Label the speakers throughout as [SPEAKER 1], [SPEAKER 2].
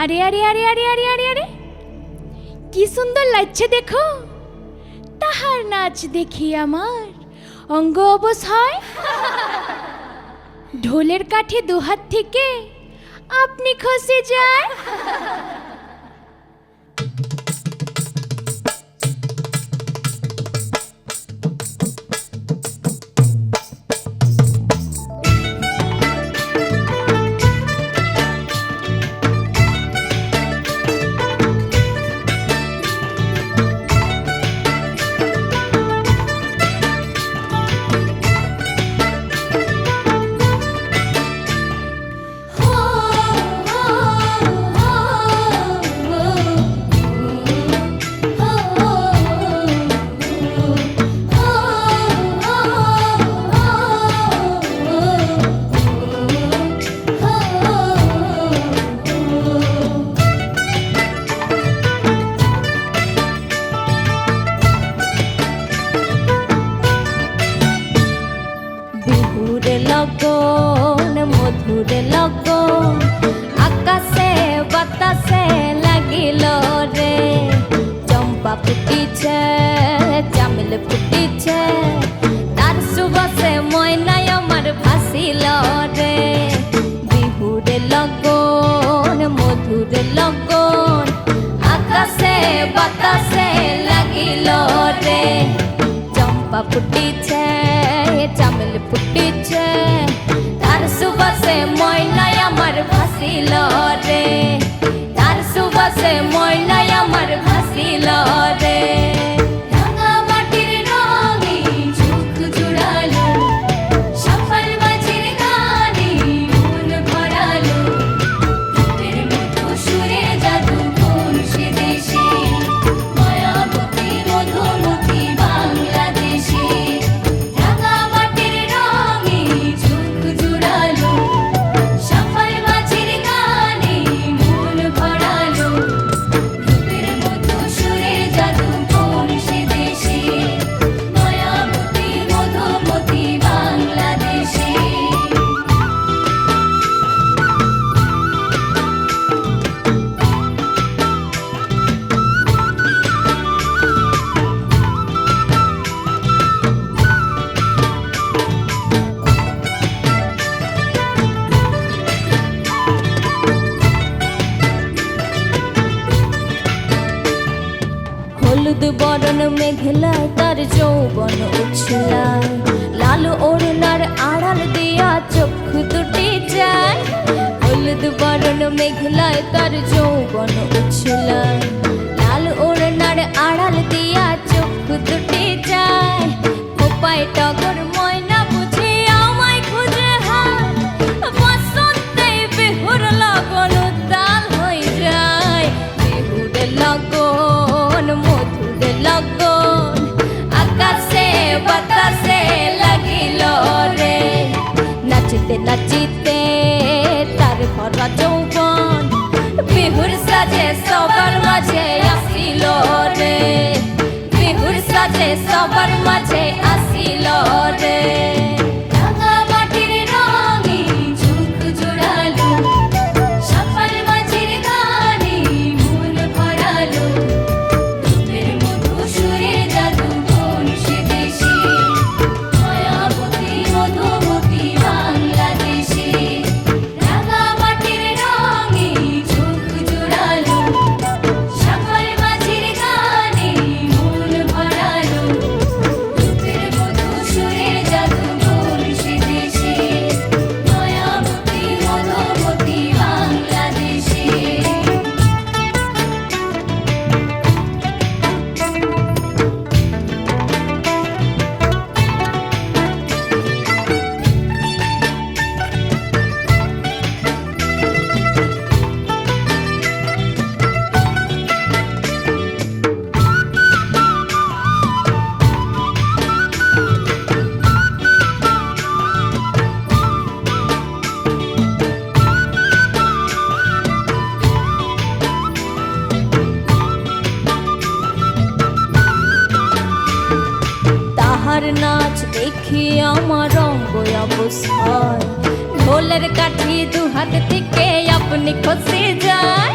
[SPEAKER 1] আরে আরে আরে আরে আরে আরে আরে। কি সুন্দর লাগছে দেখো। তাহার নাচ দেখি আমার। অঙ্গ অবশ হয়। ঢোলের কাঠে দুহাত থেকে আপনি খসে যায়।
[SPEAKER 2] লগন, মধুর লগন। আকাশে, বাতাসে লাগিল রে। চম্পা ফুটিছে, চামেল ফুটিছে। তার সুবাসে ময়নাই আমার ভাসিল রে। বিহুর লগন, মধুর লগন। আকাশে, বাতাসে লাগিল রে। চম্পা ফুটিছে ভাসিল বরণ মেঘলায় তার যৌবন উছলায় লাল ওড়নার আড়াল দিয়া চক্ষু দুটি যায় হলুদ বরণ মেঘলায় তার যৌবন উছলায় লাল ওড়নার আড়াল দিয়া চক্ষু দুটি যায় কোপায় টগর আমায় যায়। লগন মধুর লগন নাচিতে নাচিতে তার ভরা যৌবন বিহুর সাজে সবার মাঝে আসিল রে। বিহুর সাজে সবার মাঝে তাহার নাচ দেখি আমার অঙ্গ অবস্থায়। ঢোলের কাঠি দু হাত থেকে আপনি খসে যায়।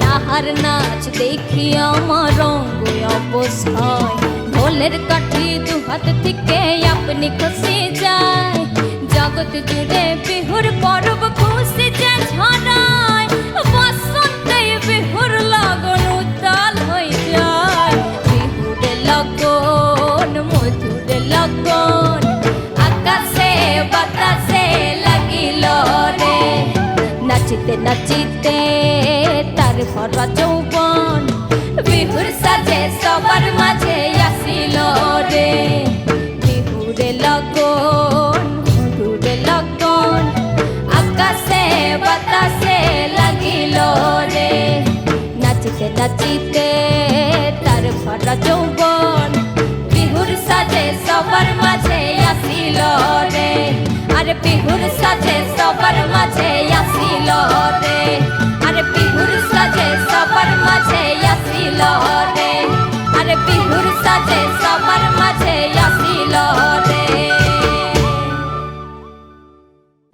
[SPEAKER 2] তাহার নাচ দেখি আমার রঙ্গ অবস্থায়। ঢোলের কাঠি দু হাত থেকে আপনি খসে যায়। জগৎ জুড়ে বিহুর পর্ব খুশি যে নাচিতে, তার ভরা যৌবন বিহুর সাজে সবার মাঝে আসিল রে। বিহুরে লগন মধুরে লগন, আকাশে বাতাসে লাগিল রে। নাচিতে নাচিতে তার ভরা যৌবন বিহুর সাজে সবার মাঝে আসিল রে। আরে পিহুর সাজে সবার মাঝে আসিল রে। আরে পিহুর সাজে সবার মাঝে আসিল